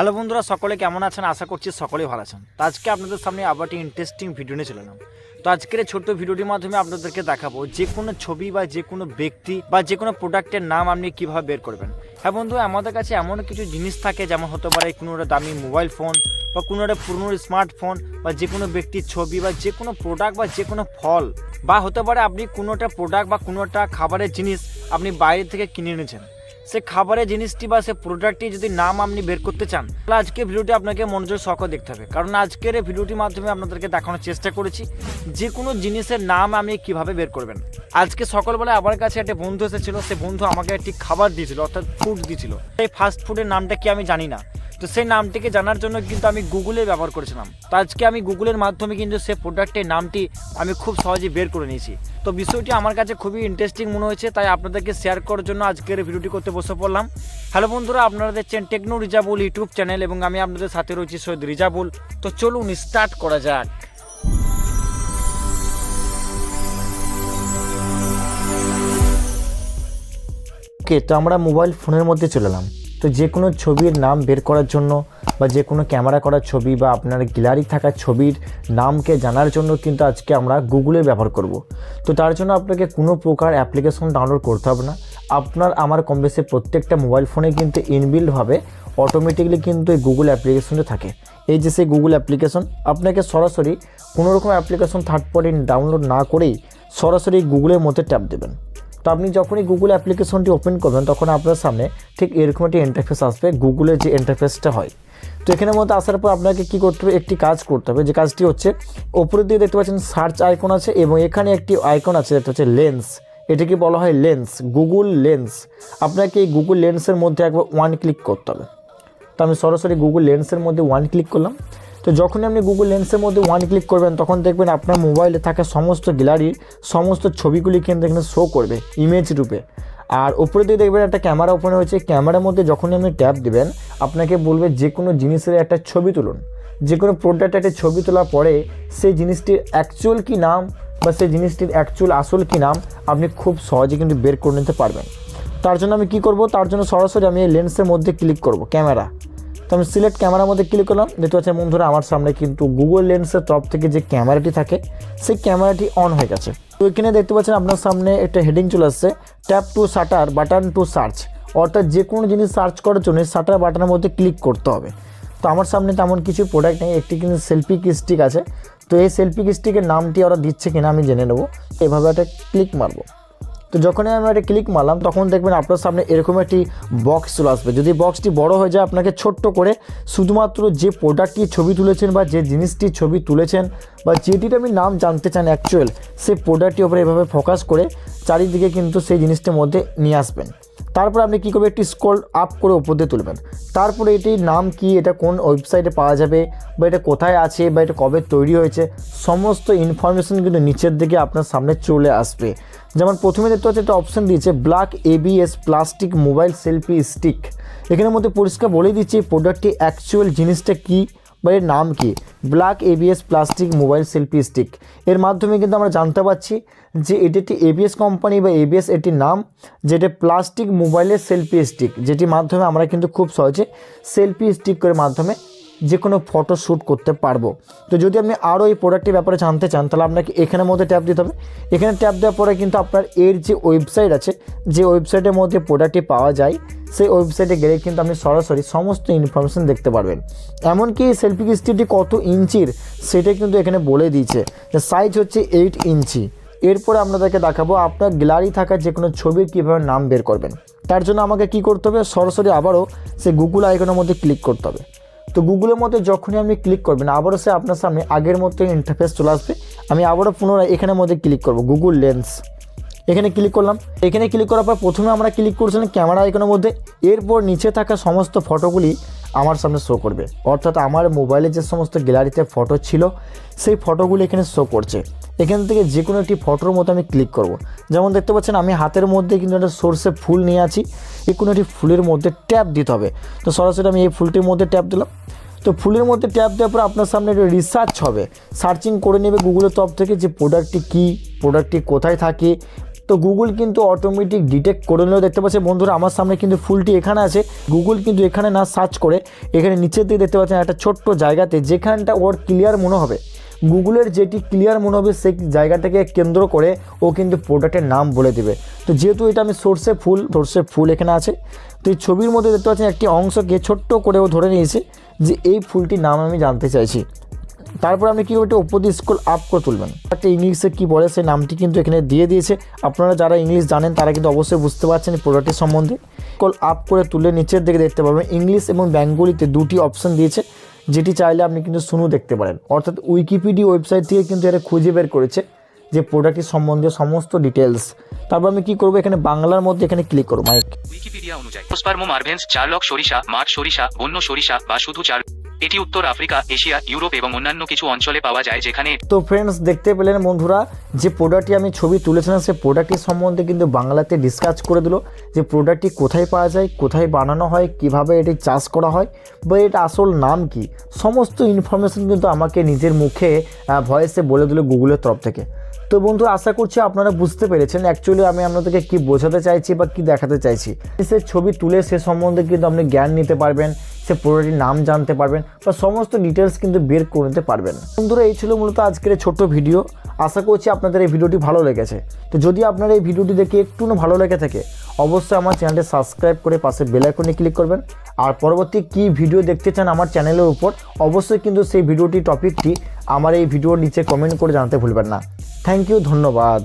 Hello বন্ধুরা, সকলে কেমন আছেন? আশা করছি সকলেই ভালো আছেন। তো আজকে আপনাদের সামনে আবার একটি ইন্টারেস্টিং ভিডিও নিয়ে চলে তো আজকের ছোট্ট ভিডিওটির মাধ্যমে আপনাদেরকে দেখাবো যে কোনো ছবি বা যে কোনো ব্যক্তি বা যে কোনো প্রোডাক্টের নাম আপনি কীভাবে বের করবেন। হ্যাঁ বন্ধু, আমাদের কাছে এমন কিছু জিনিস থাকে যেমন হতে পারে কোনো দামি মোবাইল ফোন বা কোনো একটা পুরনো স্মার্টফোন বা যে কোনো ব্যক্তির ছবি বা যে কোনো প্রোডাক্ট বা যে কোনো ফল বা হতে পারে আপনি কোনো একটা প্রোডাক্ট বা কোনো একটা খাবারের জিনিস আপনি বাইরে থেকে কিনে এনেছেন। সে খাবারের জিনিসটি বা সে প্রোডাক্টটি যদি নাম আপনি বের করতে চান, তাহলে আজকে ভিডিওটি আপনাকে মনোযোগ সহ দেখতে হবে। কারণ আজকের এই ভিডিওটির মাধ্যমে আপনাদেরকে দেখানোর চেষ্টা করেছি যে কোনো জিনিসের নাম আপনি কীভাবে বের করবেন। আজকে সকালবেলায় আমার কাছে একটা বন্ধু এসেছিল, সে বন্ধু আমাকে একটি খাবার দিয়েছিল, অর্থাৎ ফুড দিয়েছিল। এই ফাস্ট ফুডের নামটা কি আমি জানি না। তো সেই নামটিকে জানার জন্য কিন্তু আমি গুগলে ব্যবহার করেছিলাম। তো আজকে আমি গুগলের মাধ্যমে কিন্তু সে প্রোডাক্টের নামটি আমি খুব সহজেই বের করে নিয়েছি। তো বিষয়টি আমার কাছে খুবই ইন্টারেস্টিং মনে হয়েছে, তাই আপনাদেরকে শেয়ার করার জন্য আজকের ভিডিওটি করতে বসে পড়লাম। হ্যালো বন্ধুরা, আপনারা দেখছেন টেকনো রিজাবুল ইউটিউব চ্যানেল এবং আমি আপনাদের সাথে রয়েছি সৈয়দ রিজাবুল তো চলুন স্টার্ট করা যাক। ওকে তো আমরা মোবাইল ফোনের মধ্যে চলে এলাম। তো যে কোনো ছবির নাম বের করার জন্য বা যে কোনো ক্যামেরা করা ছবি বা আপনার গ্যালারি থাকা ছবির নামকে জানার জন্য কিন্তু আজকে আমরা গুগলের ব্যবহার করব। তো তার জন্য আপনাকে কোনো প্রকার অ্যাপ্লিকেশন ডাউনলোড করতে হবে না। আপনার আমার কম বেশি প্রত্যেকটা মোবাইল ফোনে কিন্তু ইনবিল্ডভাবে অটোমেটিকলি কিন্তু এই গুগল অ্যাপ্লিকেশনটা থাকে। এই যে সেই গুগল অ্যাপ্লিকেশন, আপনাকে সরাসরি কোনো রকম অ্যাপ্লিকেশন থার্ড পার্টি ডাউনলোড না করেই সরাসরি গুগলের মধ্যে ট্যাপ দেবেন। তো আপনি যখনই গুগল অ্যাপ্লিকেশনটি ওপেন করবেন, তখন আপনার সামনে ঠিক এরকম একটি ইন্টারফেস আসবে গুগলের যে ইন্টারফেসটা হয়। তো এখানের মধ্যে আসার পর আপনাকে কী করতে হবে? একটি কাজ করতে হবে, যে কাজটি হচ্ছে ওপরের দিকে দেখতে পাচ্ছেন সার্চ আইকন আছে এবং এখানে একটি আইকন আছে যেটা হচ্ছে লেন্স এটাকে বলা হয় লেন্স গুগল লেন্স আপনাকে এই গুগল লেন্সের মধ্যে একবার ওয়ান ক্লিক করতে হবে। তো আমি সরাসরি গুগল লেন্সের মধ্যে ওয়ান ক্লিক করলাম। তো যখনই আপনি গুগল লেন্সের মধ্যে ওয়ান ক্লিক করবেন, তখন দেখবেন আপনার মোবাইলে থাকা সমস্ত গ্যালারির সমস্ত ছবিগুলি কিন্তু এখানে শো করবে ইমেজ রূপে। আর উপরে দিয়ে দেখবেন একটা ক্যামেরা ওপেন হয়েছে ক্যামেরার মধ্যে যখনই আপনি ট্যাপ দেবেন, আপনাকে বলবে যে কোনো জিনিসের একটা ছবি তুলুন। যে কোনো প্রোডাক্ট একটা ছবি তোলার পরে সেই জিনিসটির অ্যাকচুয়াল কী নাম বা সেই জিনিসটির অ্যাকচুয়াল আসল কী নাম আপনি খুব সহজে কিন্তু বের করে নিতে পারবেন। তার জন্য আমি কি করব? তার জন্য সরাসরি আমি এই লেন্সের মধ্যে ক্লিক করব ক্যামেরা তো আমি সিলেক্ট ক্যামেরার মধ্যে ক্লিক করলাম। দেখতে পাচ্ছেন বন্ধুরা, আমার সামনে কিন্তু গুগল লেন্সের তরফ থেকে যে ক্যামেরাটি থাকে, সেই ক্যামেরাটি অন হয়ে গেছে। তো এখানে দেখতে পাচ্ছেন আপনার সামনে একটা হেডিং চলে আসছে tap to shutter button to search অর্থাৎ যে কোনো জিনিস সার্চ করার জন্য শাটার বাটনের মধ্যে ক্লিক করতে হবে। তো আমার সামনে তেমন কিছু প্রোডাক্ট নেই, একটি কিন্তু সেলফি স্টিক আছে। তো এই সেলফি স্টিকের নামটি ওরা দিচ্ছে কিনা আমি জেনে নেব। এভাবে একটা ক্লিক মারবো। তো যখনই আমি এটা ক্লিক মারলাম, তখন দেখবেন আপনার সামনে এরকম একটি বক্স চলে আসবে। যদি বক্সটি বড় হয়ে যায়, আপনাকে ছোট্ট করে শুধুমাত্র যে প্রোডাক্টটি ছবি তুলেছেন বা যে জিনিসটি ছবি তুলেছেন বা যেটির আমি নাম জানতে চান অ্যাকচুয়াল সেই প্রোডাক্টটির ওপরে এভাবে ফোকাস করে চারিদিকে কিন্তু সেই জিনিসটির মধ্যে নিয়ে আসবেন। তারপর আপনি কী করবেন? একটি স্ক্রল আপ করে উপর দিয়ে তুলবেন। তারপরে এটির নাম কি? এটা কোন ওয়েবসাইটে পাওয়া যাবে? বা এটা কোথায় আছে? বা এটা কবে তৈরি হয়েছে? সমস্ত ইনফরমেশন কিন্তু নিচের দিকে আপনার সামনে চলে আসবে। যেমন প্রথমে দেখতে হচ্ছে একটা অপশন দিয়েছে black ABS plastic mobile selfie stick এখানের মধ্যে পরিষ্কার বলে দিচ্ছে এই প্রোডাক্টটি অ্যাকচুয়াল জিনিসটা কী? বা এর নাম কি? Black ABS plastic mobile selfie stick এর মাধ্যমে কিন্তু আমরা জানতে পারছি যে এটি একটি এবিএস কোম্পানি বা এবিএস এটির নাম, যেটা প্লাস্টিক মোবাইলের সেলফি স্টিক যেটির মাধ্যমে আমরা কিন্তু খুব সহজে সেলফি স্টিকের মাধ্যমে যে কোনো ফটো শ্যুট করতে পারব। তো যদি আপনি আরও এই প্রোডাক্টের ব্যাপারে জানতে চান, তাহলে আপনাকে এখানের মধ্যে ট্যাপ দিতে হবে। এখানে ট্যাপ দেওয়ার পরে কিন্তু আপনার এর যে ওয়েবসাইট আছে, যে ওয়েবসাইটের মধ্যে প্রোডাক্টটি পাওয়া যায় সেই ওয়েবসাইটে গেলে কিন্তু আপনি সরাসরি সমস্ত ইনফরমেশন দেখতে পারবেন। এমনকি সেলফি কিস্তিটি কত ইঞ্চির, সেটা কিন্তু এখানে বলে দিয়েছে যে সাইজ হচ্ছে এইট ইঞ্চি। এরপরে আপনাদেরকে দেখাবো আপনার গ্যালারি থাকা যে কোনো ছবির কীভাবে নাম বের করবেন। তার জন্য আমাকে কি করতে হবে? সরাসরি আবারও সে গুগল আইকনের মধ্যে ক্লিক করতে হবে। তো গুগলের মধ্যে যখনই আপনি ক্লিক করবেন, আবারও সে আপনার সামনে আগের মতো ইন্টারফেস চলে আসবে। আমি আবারও পুনরায় এখানের মধ্যে ক্লিক করব গুগল লেন্স এখানে ক্লিক করলাম। এখানে ক্লিক করার পর প্রথমে আমরা ক্লিক করছিলাম ক্যামেরা আইকনের মধ্যে। এরপর নিচে থাকা সমস্ত ফটোগুলি আমার সামনে শো করবে। অর্থাৎ আমার মোবাইলে যে সমস্ত গ্যালারিতে ফটো ছিল, সেই ফটোগুলি এখানে শো করছে। এখান থেকে যে কোনো একটি ফটোর মতো আমি ক্লিক করব। যেমন দেখতে পাচ্ছেন, আমি হাতের মধ্যে কিন্তু একটা সর্ষে ফুল নিয়ে আছি। এই কোনো একটি ফুলের মধ্যে ট্যাপ দিতে হবে। তো সরাসরি আমি এই ফুলটির মধ্যে ট্যাপ দিলাম। তো ফুলের মধ্যে ট্যাপ দেওয়ার পর আপনার সামনে একটা রিসার্চ হবে। সার্চিং করে নেবে গুগলের তরফ থেকে যে প্রোডাক্টটি কী প্রোডাক্টটি কোথায় থাকে তো গুগল কিন্তু অটোমেটিক ডিটেক্ট করে নিলেও দেখতে পাচ্ছে বন্ধুরা, আমার সামনে কিন্তু ফুলটি এখানে আছে। গুগল কিন্তু এখানে না সার্চ করে, এখানে নিচের দিকে দেখতে পাচ্ছেন একটা ছোট্ট জায়গাতে যেখানটা ওর ক্লিয়ার মনে হবে। গুগলের যেটি ক্লিয়ার মনে হবে, সেই জায়গাটাকে কেন্দ্র করে ও কিন্তু প্রোডাক্টের নাম বলে দেবে। তো যেহেতু এটা আমি সর্ষে ফুল সর্ষে ফুল এখানে আছে, তো এই ছবির মধ্যে দেখতে পাচ্ছেন একটি অংশকে ছোট্ট করে ও ধরে নিয়েছে যে এই ফুলটির নাম আমি জানতে চাইছি। তারপর আপনি কী করবেন ওপর দিয়ে স্কুল আপ করে তুলবেন? একটা ইংলিশে কী বলে সেই নামটি কিন্তু এখানে দিয়ে দিয়েছে। আপনারা যারা ইংলিশ জানেন, তারা কিন্তু অবশ্যই বুঝতে পারছেন এই প্রোডাক্টের সম্বন্ধে। কল আপ করে তুলে নিচের দিকে দেখতে পাবেন, ইংলিশ এবং বেঙ্গলিতে দুটি অপশন দিয়েছে, যেটি চাইলে আপনি কিন্তু শুনু দেখতে পারেন। অর্থাৎ উইকিপিডিয়া ওয়েবসাইট থেকে কিন্তু এটা খুঁজে বের করেছে যে প্রোডাক্টটির সম্বন্ধে সমস্ত ডিটেলস তারপর আমি কি করব? এখানে বাংলার মধ্যে এখানে ক্লিক করব মাইক উইকিপিডিয়া অনুযায়ী মার্ভেন্স, চার্লক, সরিষা, মাঠ, সরিষা, বন্য সরিষা বা শুধু চার এটি উত্তর আফ্রিকা, এশিয়া, ইউরোপ এবং অন্যান্য কিছু অঞ্চলে পাওয়া যায় যেখানে তো ফ্রেন্ডস দেখতে পেলেন বন্ধুরা, যে প্রোডাক্টটি আমি ছবি তুলেছিলাম, সেই প্রোডাক্টটির সম্বন্ধে কিন্তু বাংলাতে ডিসকাস করে দিল যে প্রোডাক্টটি কোথায় পাওয়া যায়, কোথায় বানানো হয়, কীভাবে এটি চাষ করা হয় বা এটা আসল নাম কি। সমস্ত ইনফরমেশন কিন্তু আমাকে নিজের মুখে ভয়েসে বলে দিল গুগলের তরফ থেকে। তো বন্ধু, আশা করছি আপনারা বুঝতে পেরেছেন অ্যাকচুয়ালি আমি আপনাদেরকে কি বোঝাতে চাইছি বা কি দেখাতে চাইছি। সে ছবি তুলে সে সম্বন্ধে কিন্তু আপনি জ্ঞান নিতে পারবেন সে প্রোডাক্টের নাম জানতে পারবেন বা সমস্ত ডিটেলস কিন্তু বের করে নিতে পারবেন। বন্ধুরা, এই ছিল মূলত আজকের ছোট্ট ভিডিও আশা করছি আপনাদের এই ভিডিওটি ভালো লেগেছে। তো যদি আপনার এই ভিডিওটি দেখে একটু ভালো লেগে থাকে, অবশ্যই আমার চ্যানেলটি সাবস্ক্রাইব করে পাশে বেল আইকনে ক্লিক করবেন। আর পরবর্তী কী ভিডিও দেখতে চান আমার চ্যানেলের উপর, অবশ্যই কিন্তু সেই ভিডিওটি টপিকটি আমার এই ভিডিওর নিচে কমেন্ট করে জানাতে ভুলবেন না। থ্যাংক ইউ ধন্যবাদ।